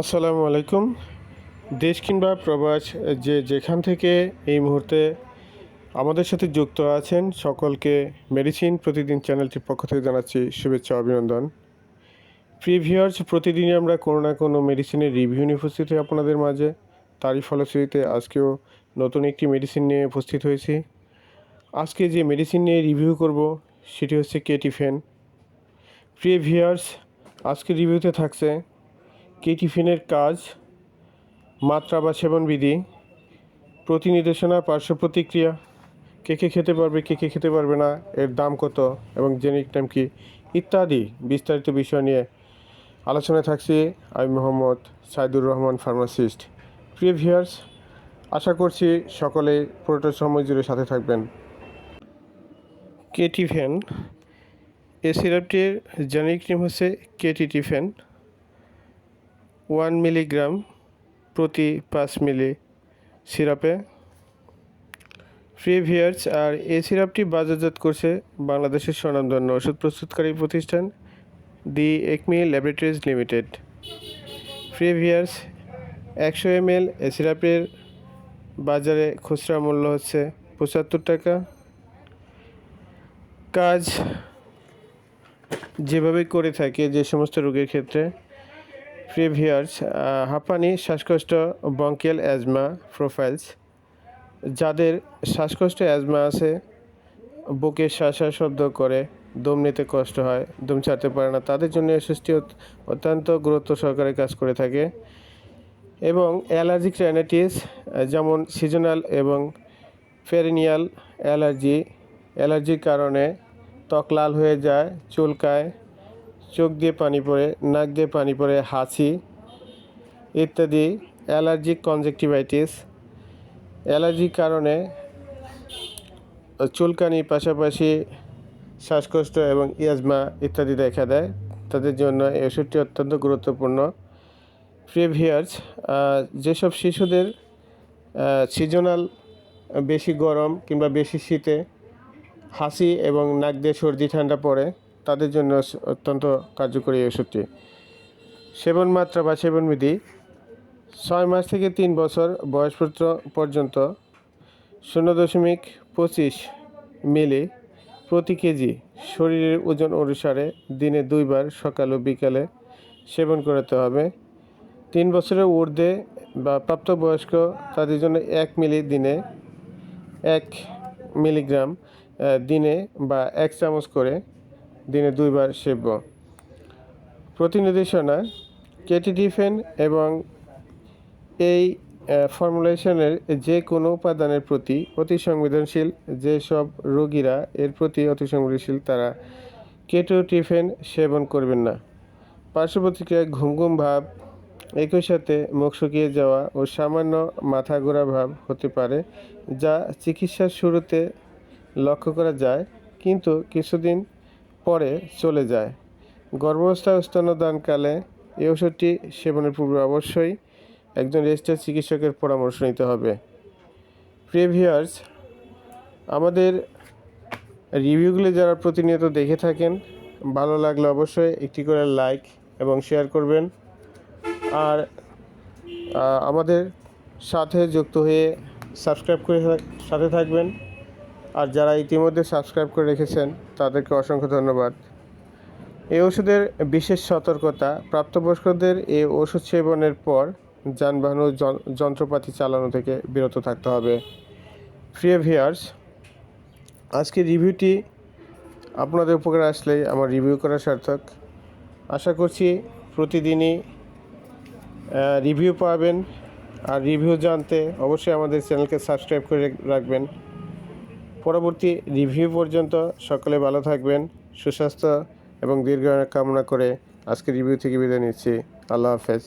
আসসালামু আলাইকুম। দেশ কিংবা প্রবাস, যে যেখান থেকে এই মুহূর্তে আমাদের সাথে যুক্ত আছেন, সকলকে মেডিসিন প্রতিদিন চ্যানেলটির পক্ষ থেকে জানাচ্ছি শুভেচ্ছা, অভিনন্দন। প্রিভিয়ার্স প্রতিদিনই আমরা কোনো না কোনো মেডিসিনের রিভিউ নিয়ে উপস্থিত হই আপনাদের মাঝে। তারই ফলশ্রুতিতে আজকেও নতুন একটি মেডিসিন নিয়ে উপস্থিত হয়েছি। আজকে যে মেডিসিন নিয়ে রিভিউ করব, সেটি হচ্ছে কেটিফেন। প্রিভিয়ার্স আজকে রিভিউতে থাকছে কেটিফিনের কাজ, মাত্রা বা সেবনবিধি প্রতি নির্দেশনা পার্শ্ব প্রতিক্রিয়া, কে কে খেতে পারবে, কে কে খেতে পারবে না, এর দাম কত এবং জেনিক টাইম কি, ইত্যাদি বিস্তারিত বিষয় নিয়ে আলোচনায় থাকছি আমি মোহাম্মদ সাইদুর রহমান ফার্মাসিস্ট প্রিয় ভিউয়ার্স আশা করছি সকলে পুরোটা সময় জুড়ে সাথে থাকবেন। কেটিফেন এ সিরাপটির জেনিক নেম হচ্ছে কেটিটিফেন ওয়ান মিলিগ্রাম প্রতি পাঁচ মিলি সিরাপে। ফ্রিভিয়ার্স আর এই সিরাপটি বাজারজাত করছে বাংলাদেশের স্বনামধন্য ওষুধ প্রস্তুতকারী প্রতিষ্ঠান দি একমি ল্যাবরেটরিজ লিমিটেড। ফ্রিভিয়ার্স একশো এম এল এ সিরাপের বাজারে খুচরা মূল্য হচ্ছে পঁচাত্তর টাকা। কাজ যেভাবে করে থাকে যে সমস্ত রোগের ক্ষেত্রে প্রিভিয়ার্স হাঁপানি, শ্বাসকষ্ট বঙ্কিয়াল অ্যাজমা প্রোফাইলস যাদের শ্বাসকষ্ট অ্যাজমা আছে, বুকে শ্বাসা শব্দ করে, দম নিতে কষ্ট হয়, দম ছাড়তে পারে না, তাদের জন্য এসএসটি অত্যন্ত গুরুত্ব সহকারে কাজ করে থাকে। এবং অ্যালার্জিক রাইনাইটিস যেমন সিজনাল এবং ফেরিনিয়াল অ্যালার্জি, অ্যালার্জির কারণে ত্বক লাল হয়ে যায়, চুলকায় চোখ দিয়ে পানি পড়ে, নাক দিয়ে পানি পড়ে, হাঁচি ইত্যাদি অ্যালার্জিক কনজেক্টিভাইটিস। অ্যালার্জির কারণে চুলকানির পাশাপাশি শ্বাসকষ্ট এবং ইয়াজমা ইত্যাদি দেখা দেয়। তাদের জন্য এই ওষুধটি অত্যন্ত গুরুত্বপূর্ণ। প্রিভিয়ার্স যেসব শিশুদের সিজনাল বেশি গরম কিংবা বেশি শীতে হাসি এবং নাক দিয়ে সর্দি, ঠান্ডা পড়ে তাদের জন্য অত্যন্ত কার্যকরী ওষুধটি। সেবন মাত্রা বা সেবন বিধি, ছয় মাস থেকে তিন বছর বয়স পর্যন্ত শূন্য দশমিক পঁচিশ মিলি প্রতি কেজি শরীরের ওজন অনুসারে দিনে দুইবার সকাল ও বিকালে সেবন করাতে হবে। তিন বছরের ঊর্ধ্বে বা প্রাপ্তবয়স্ক তাদের জন্য এক মিলি দিনে এক মিলিগ্রাম দিনে বা এক চামচ করে দিনে দুইবার সেব্য। প্রতিনির্দেশনা, কেটিডিফেন এবং এই ফর্মুলেশনের যে কোনো উপাদানের প্রতি অতি সংবেদনশীল যেসব রোগীরা এর প্রতি অতি সংবেদনশীল তারা কেটোটিফেন সেবন করবেন না। পার্শ্ব প্রতিক্রিয়ায় ঘুম ঘুম ভাব, একই সাথে মুখ শুকিয়ে যাওয়া ও সামান্য মাথা ঘোরা ভাব হতে পারে, যা চিকিৎসার শুরুতে লক্ষ্য করা যায়, কিন্তু কিছুদিন পরে চলে যায়। গর্ভাবস্থা ও স্তনদানকালে এই ওষুধটি সেবনের পূর্বে অবশ্যই একজন রেজিস্টার চিকিৎসকের পরামর্শ নিতে হবে। প্রিভিয়ার্স, আমাদের রিভিউগুলি যারা প্রতিনিয়ত দেখে থাকেন, ভালো লাগলে অবশ্যই একটি করে লাইক এবং শেয়ার করবেন। আর আমাদের সাথে যুক্ত হয়ে সাবস্ক্রাইব করে সাথে থাকবেন। আর যারা ইতিমধ্যে সাবস্ক্রাইব করে রেখেছেন, তাদেরকে অসংখ্য ধন্যবাদ। এই ওষুধের বিশেষ সতর্কতা, প্রাপ্তবয়স্কদের এই ওষুধ সেবনের পর যানবাহন ও যন্ত্রপাতি চালানো থেকে বিরত থাকতে হবে। প্রিয় ভিয়ার্স আজকের রিভিউটি আপনাদের উপকার আসলেই আমার রিভিউ করা সার্থক। আশা করছি প্রতিদিনই রিভিউ পাবেন। আর রিভিউ জানতে অবশ্যই আমাদের চ্যানেলকে সাবস্ক্রাইব করে রাখবেন। পরবর্তী রিভিউ পর্যন্ত সকলে ভালো থাকবেন, সুস্বাস্থ্য এবং দীর্ঘ কামনা করে আজকে রিভিউ থেকে বিদায় নিচ্ছি। আল্লাহ হাফেজ।